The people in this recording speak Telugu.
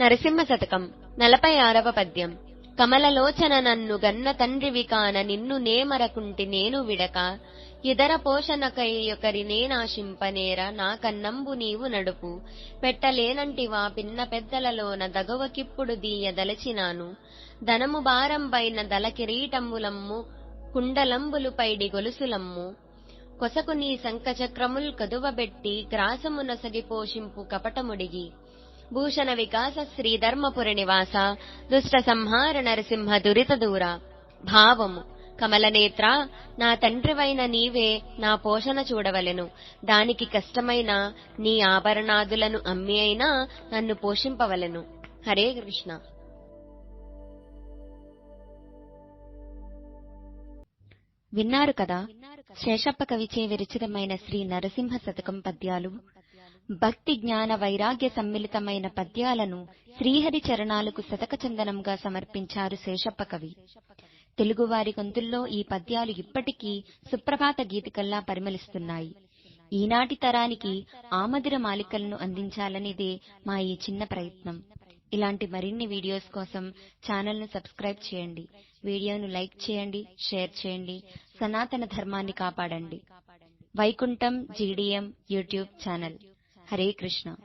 నరసింహ శతకం నలభై ఆరవ పద్యం. కమలలోచన నన్ను గన్న తండ్రివి కాన నిన్ను నేమరకుంటి నేను విడక. ఇదర పోషణకై ఒకరి నేనాశింపనేర నా కన్నంబు నీవు నడుపు. పెట్టలేనంటివా పిన్న పెద్దలలోన దగవకిప్పుడు దీయదలచినాను. ధనము భారంపైన దల కిరీటంబులమ్ము కుండలంబులు పైడి గొలుసులమ్ము. కొసకు నీ శంఖచక్రముల్ కదువబెట్టి గ్రాసమునసగి పోషింపు కపటముడిగి. భూషణ వికాస శ్రీ ధర్మపురి నివాస దుష్ట సంహార నరసింహ దురిత దూర. భావము కమలనేత్ర నా తండ్రివైన నీవే నా పోషణ చూడవలెను. దానికి కష్టమైన నీ ఆభరణాదులను అమ్మి అయినా నన్ను పోషింపవలెను. హరే కృష్ణ. విన్నారు కదా? శేషప్ప కవిచే విరచితమైన శ్రీ నరసింహ శతకం పద్యాలు. భక్తి జ్ఞాన వైరాగ్య సమ్మిళితమైన పద్యాలను శ్రీహరి చరణాలకు శతక చందనంగా సమర్పించారు శేషప్ప కవి. తెలుగువారి గొంతుల్లో ఈ పద్యాలు ఇప్పటికీ సుప్రభాత గీతికల్లా పరిమళిస్తున్నాయి. ఈనాటి తరానికి ఆమదిర మాలికలను అందించాలనేదే మా ఈ చిన్న ప్రయత్నం. ఇలాంటి మరిన్ని వీడియోస్ కోసం ఛానల్ను సబ్స్క్రైబ్ చేయండి. వీడియోను లైక్ చేయండి షేర్ చేయండి సనాతన ధర్మాన్ని కాపాడండి. Vaikuntham GDM YouTube channel. Hare Krishna.